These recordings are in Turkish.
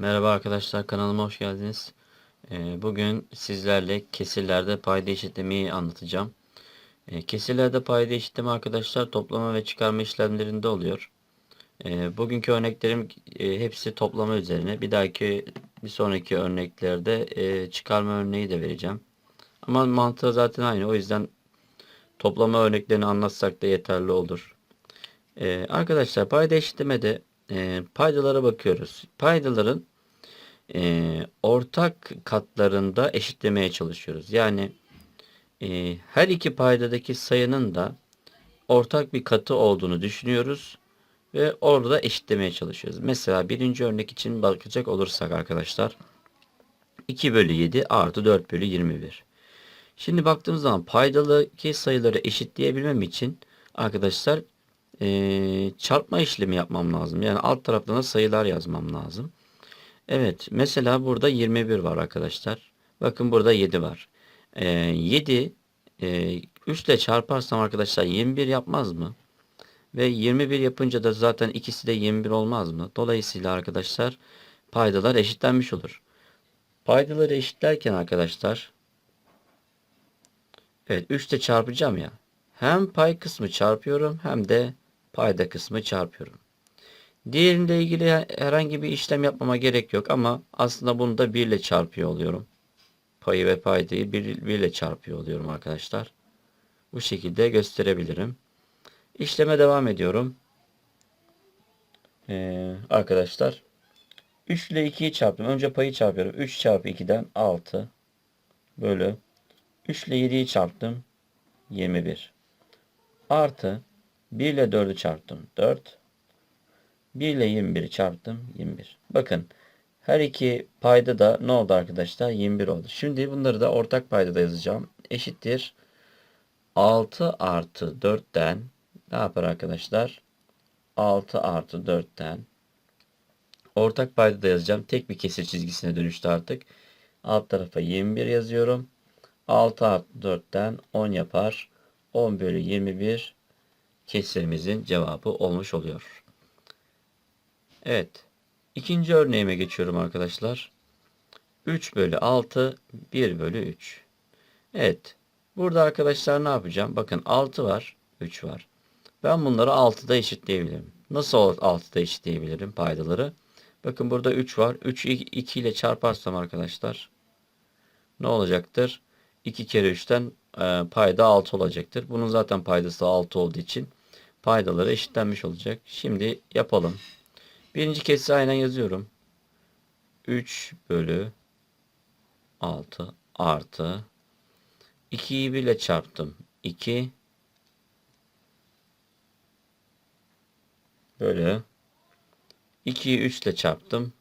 Merhaba arkadaşlar kanalıma hoş geldiniz. Ee, Bugün sizlerle kesirlerde payda eşitlemeyi anlatacağım. Ee, Kesirlerde payda eşitleme arkadaşlar toplama ve çıkarma işlemlerinde oluyor. Ee, Bugünkü örneklerim e, hepsi toplama üzerine. Bir dahaki bir sonraki örneklerde e, çıkarma örneği de vereceğim. Ama mantığı zaten aynı. O yüzden toplama örneklerini anlatsak da yeterli olur. Arkadaşlar payda eşitlemede e, paydalara bakıyoruz. Paydaların e, ortak katlarında eşitlemeye çalışıyoruz. Yani e, her iki paydadaki sayının da ortak bir katı olduğunu düşünüyoruz ve orada eşitlemeye çalışıyoruz. Mesela birinci örnek için bakacak olursak arkadaşlar 2 bölü 7 artı 4 bölü 21. Şimdi baktığımız zaman paydadaki sayıları eşitleyebilmem için arkadaşlar e, çarpma işlemi yapmam lazım. Yani alt taraflarına sayılar yazmam lazım. Evet mesela burada 21 var arkadaşlar. Bakın burada 7 var. Ee, 7 e, 3 ile çarparsam arkadaşlar 21 yapmaz mı? Ve 21 yapınca da zaten ikisi de 21 olmaz mı? Dolayısıyla arkadaşlar paydalar eşitlenmiş olur. Paydaları eşitlerken arkadaşlar evet 3 ile çarpacağım ya. Hem pay kısmı çarpıyorum hem de payda kısmı çarpıyorum. Diğerinde ilgili herhangi bir işlem yapmama gerek yok ama aslında bunu da 1 ile çarpıyor oluyorum. Payı ve paydayı 1, ile çarpıyor oluyorum arkadaşlar. Bu şekilde gösterebilirim. İşleme devam ediyorum. Ee, arkadaşlar 3 ile 2'yi çarptım. Önce payı çarpıyorum. 3 çarpı 2'den 6 bölü 3 ile 7'yi çarptım. 21 artı 1 ile 4'ü çarptım. 4 1 ile 21'i çarptım. 21. Bakın her iki payda da ne oldu arkadaşlar? 21 oldu. Şimdi bunları da ortak payda da yazacağım. Eşittir. 6 artı 4'ten ne yapar arkadaşlar? 6 artı 4'ten ortak payda da yazacağım. Tek bir kesir çizgisine dönüştü artık. Alt tarafa 21 yazıyorum. 6 artı 4'ten 10 yapar. 10 bölü 21 kesirimizin cevabı olmuş oluyor. Evet. İkinci örneğime geçiyorum arkadaşlar. 3 bölü 6, 1 bölü 3. Evet. Burada arkadaşlar ne yapacağım? Bakın 6 var, 3 var. Ben bunları 6'da eşitleyebilirim. Nasıl 6'da eşitleyebilirim paydaları? Bakın burada 3 var. 3'ü 2 ile çarparsam arkadaşlar ne olacaktır? 2 kere 3'ten e, payda 6 olacaktır. Bunun zaten paydası 6 olduğu için paydaları eşitlenmiş olacak. Şimdi yapalım. Birinci kesri aynen yazıyorum. 3 bölü 6 artı 2'yi 1 ile çarptım. 2 bölü 2'yi 3 ile çarptım.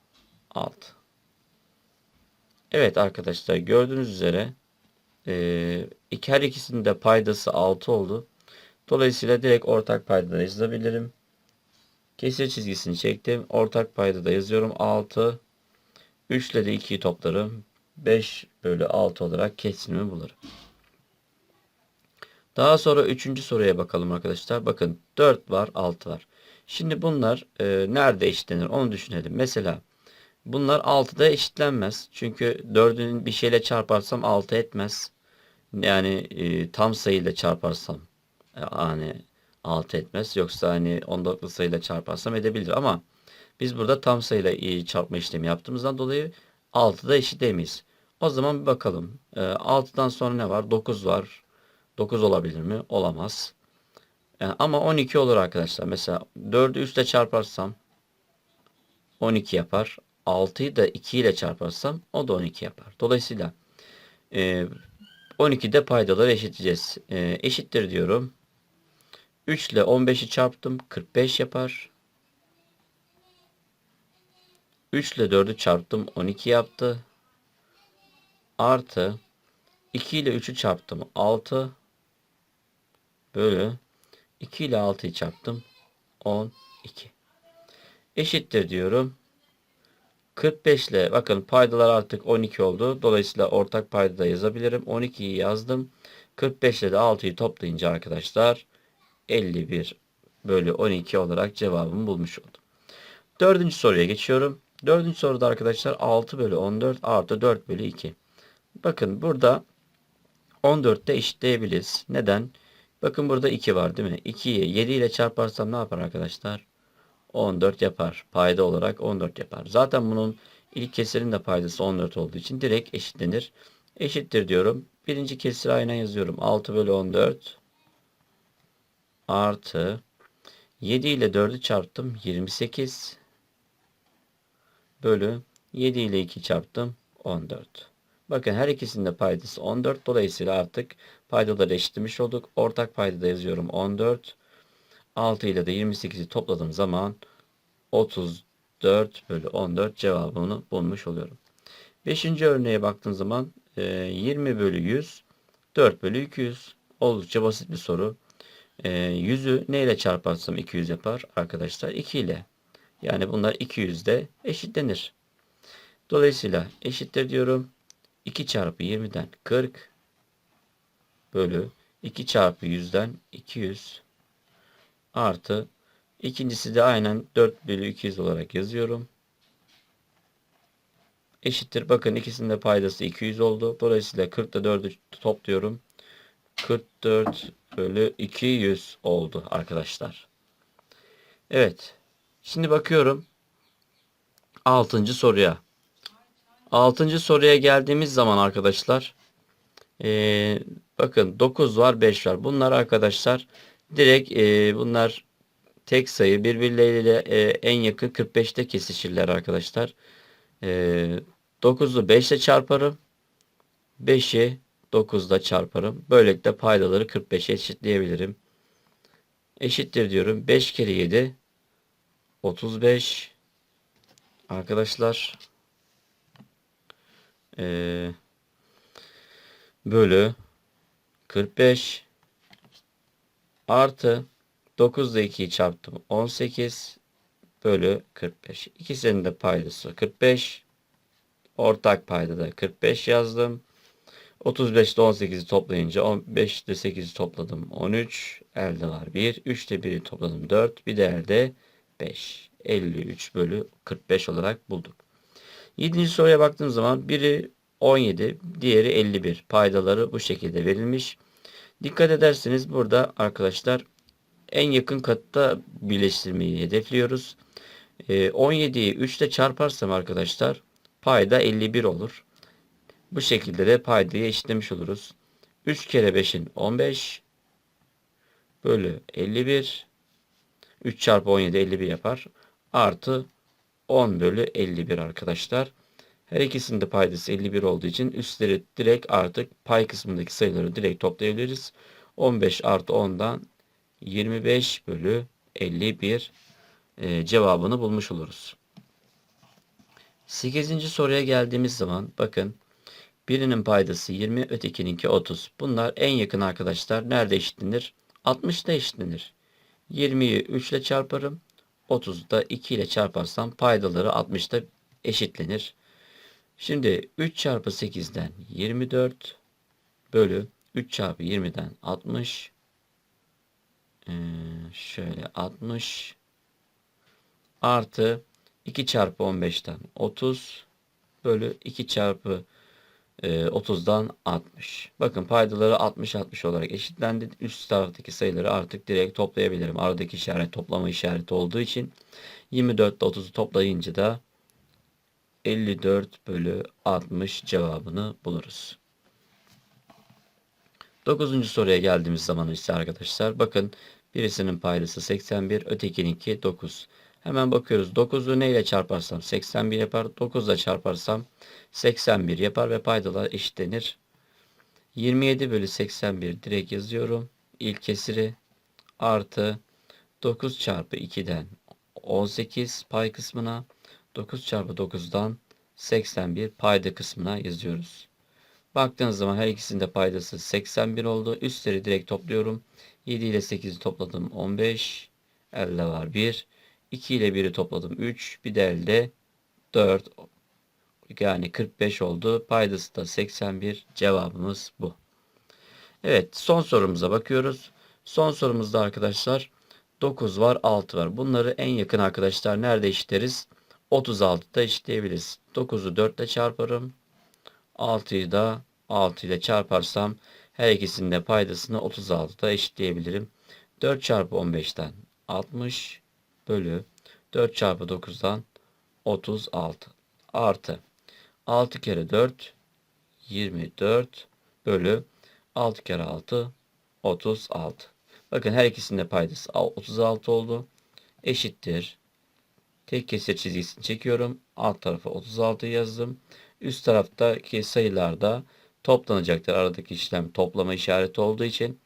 6. Evet arkadaşlar gördüğünüz üzere e, her ikisinin de paydası 6 oldu. Dolayısıyla direkt ortak paydada yazabilirim. Kesir çizgisini çektim. Ortak payda da yazıyorum. 6. 3 ile de 2'yi toplarım. 5 bölü 6 olarak kesinimi bulurum. Daha sonra 3. soruya bakalım arkadaşlar. Bakın 4 var 6 var. Şimdi bunlar e, nerede eşitlenir onu düşünelim. Mesela bunlar 6'da eşitlenmez. Çünkü 4'ün bir şeyle çarparsam 6 etmez. Yani e, tam sayıyla çarparsam yani 6 etmez. Yoksa hani 14'lü sayıyla çarparsam edebilir ama biz burada tam sayıyla çarpma işlemi yaptığımızdan dolayı 6'da eşitleyemeyiz. O zaman bir bakalım. 6'dan sonra ne var? 9 var. 9 olabilir mi? Olamaz. Yani ama 12 olur arkadaşlar. Mesela 4'ü 3 ile çarparsam 12 yapar. 6'yı da 2 ile çarparsam o da 12 yapar. Dolayısıyla 12'de paydaları eşitleyeceğiz. Eşittir diyorum. 3 ile 15'i çarptım. 45 yapar. 3 ile 4'ü çarptım. 12 yaptı. Artı 2 ile 3'ü çarptım. 6 bölü 2 ile 6'yı çarptım. 12. Eşittir diyorum. 45 ile bakın paydalar artık 12 oldu. Dolayısıyla ortak payda da yazabilirim. 12'yi yazdım. 45 ile de 6'yı toplayınca arkadaşlar 51 bölü 12 olarak cevabımı bulmuş oldum. Dördüncü soruya geçiyorum. Dördüncü soruda arkadaşlar 6 bölü 14 artı 4 bölü 2. Bakın burada 14'te eşitleyebiliriz. Neden? Bakın burada 2 var değil mi? 2'yi 7 ile çarparsam ne yapar arkadaşlar? 14 yapar. Payda olarak 14 yapar. Zaten bunun ilk kesirin de paydası 14 olduğu için direkt eşitlenir. Eşittir diyorum. Birinci kesiri aynen yazıyorum. 6 bölü 14 artı 7 ile 4'ü çarptım. 28 bölü 7 ile 2 çarptım. 14. Bakın her ikisinin de paydası 14. Dolayısıyla artık paydaları eşitlemiş olduk. Ortak paydada yazıyorum 14. 6 ile de 28'i topladığım zaman 34 bölü 14 cevabını bulmuş oluyorum. Beşinci örneğe baktığım zaman e, 20 bölü 100 4 bölü 200 oldukça basit bir soru. E, 100'ü ne ile çarparsam 200 yapar arkadaşlar? 2 ile. Yani bunlar 200 de eşitlenir. Dolayısıyla eşittir diyorum. 2 çarpı 20'den 40 bölü 2 çarpı 100'den 200 artı ikincisi de aynen 4 bölü 200 olarak yazıyorum. Eşittir. Bakın ikisinin de paydası 200 oldu. Dolayısıyla 40 ile 4'ü topluyorum. 44 bölü 200 oldu arkadaşlar. Evet. Şimdi bakıyorum. 6. soruya. 6. soruya geldiğimiz zaman arkadaşlar ee, bakın 9 var 5 var. Bunlar arkadaşlar direkt e, bunlar tek sayı birbirleriyle e, en yakın 45'te kesişirler arkadaşlar. E, 9'u 5 ile çarparım. 5'i 9'da çarparım. Böylelikle paydaları 45'e eşitleyebilirim. Eşittir diyorum. 5 kere 7 35 arkadaşlar ee, bölü 45 artı 9 ile 2'yi çarptım 18 bölü 45 ikisinin de paydası 45 ortak payda da 45 yazdım 35 ile 18'i toplayınca 15 ile 8'i topladım 13 elde var 1 3 ile 1'i topladım 4 bir de elde 5 53 bölü 45 olarak bulduk. 7. soruya baktığım zaman biri 17, diğeri 51. Paydaları bu şekilde verilmiş. Dikkat ederseniz burada arkadaşlar en yakın katta birleştirmeyi hedefliyoruz. 17'yi 3 ile çarparsam arkadaşlar payda 51 olur. Bu şekilde de paydayı eşitlemiş oluruz. 3 kere 5'in 15 bölü 51 3 çarpı 17 51 yapar. Artı 10 bölü 51 arkadaşlar. Her ikisinin de paydası 51 olduğu için üstleri direkt artık pay kısmındaki sayıları direkt toplayabiliriz. 15 artı 10'dan 25 bölü 51 e, cevabını bulmuş oluruz. 8. soruya geldiğimiz zaman bakın birinin paydası 20 ötekininki 30. Bunlar en yakın arkadaşlar. Nerede eşitlenir? 60'da eşitlenir. 20'yi 3 ile çarparım. 30'u da 2 ile çarparsam paydaları 60'da eşitlenir. Şimdi 3 çarpı 8'den 24 bölü 3 çarpı 20'den 60 ee, şöyle 60 artı 2 çarpı 15'ten 30 bölü 2 çarpı 30'dan e, 60. Bakın paydaları 60-60 olarak eşitlendi. Üst taraftaki sayıları artık direkt toplayabilirim. Aradaki işaret toplama işareti olduğu için 24 ile 30'u toplayınca da 54 bölü 60 cevabını buluruz. 9. soruya geldiğimiz zaman ise arkadaşlar bakın birisinin paydası 81 ötekininki 9. Hemen bakıyoruz 9'u neyle çarparsam 81 yapar 9 ile çarparsam 81 yapar ve paydalar eşitlenir. 27 bölü 81 direkt yazıyorum. İlk kesiri artı 9 çarpı 2'den 18 pay kısmına 9 çarpı 9'dan 81 payda kısmına yazıyoruz. Baktığınız zaman her ikisinde paydası 81 oldu. Üstleri direkt topluyorum. 7 ile 8'i topladım 15. Elde var 1. 2 ile 1'i topladım 3. Bir de elde 4. Yani 45 oldu. Paydası da 81. Cevabımız bu. Evet son sorumuza bakıyoruz. Son sorumuzda arkadaşlar 9 var 6 var. Bunları en yakın arkadaşlar nerede eşitleriz? 36 da eşitleyebiliriz. 9'u 4 ile çarparım. 6'yı da 6 ile çarparsam her ikisinin de paydasını 36 da eşitleyebilirim. 4 çarpı 15'ten 60 bölü 4 çarpı 9'dan 36 artı 6 kere 4 24 bölü 6 kere 6 36. Bakın her ikisinin de paydası 36 oldu. Eşittir. Tek kesir çizgisini çekiyorum. Alt tarafa 36 yazdım. Üst taraftaki sayılarda toplanacaktır. Aradaki işlem toplama işareti olduğu için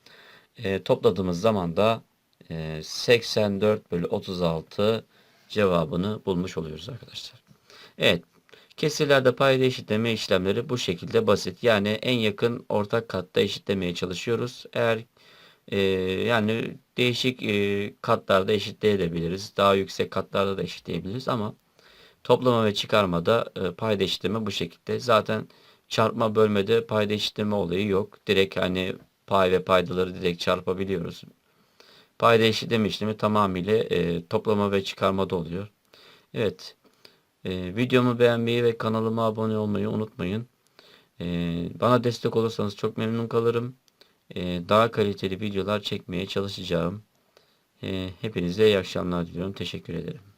e, topladığımız zaman da 84 bölü 36 cevabını bulmuş oluyoruz arkadaşlar. Evet. Kesirlerde payda eşitleme işlemleri bu şekilde basit. Yani en yakın ortak katta eşitlemeye çalışıyoruz. Eğer e, yani değişik e, katlarda eşitleyebiliriz. Daha yüksek katlarda da eşitleyebiliriz ama toplama ve çıkarmada e, payda eşitleme bu şekilde. Zaten çarpma bölmede payda eşitleme olayı yok. Direkt hani pay ve paydaları direkt çarpabiliyoruz. Payda eşitleme işlemi tamamıyla e, toplama ve çıkarmada oluyor. Evet. E, videomu beğenmeyi ve kanalıma abone olmayı unutmayın. E, bana destek olursanız çok memnun kalırım. E, daha kaliteli videolar çekmeye çalışacağım. E, hepinize iyi akşamlar diliyorum. Teşekkür ederim.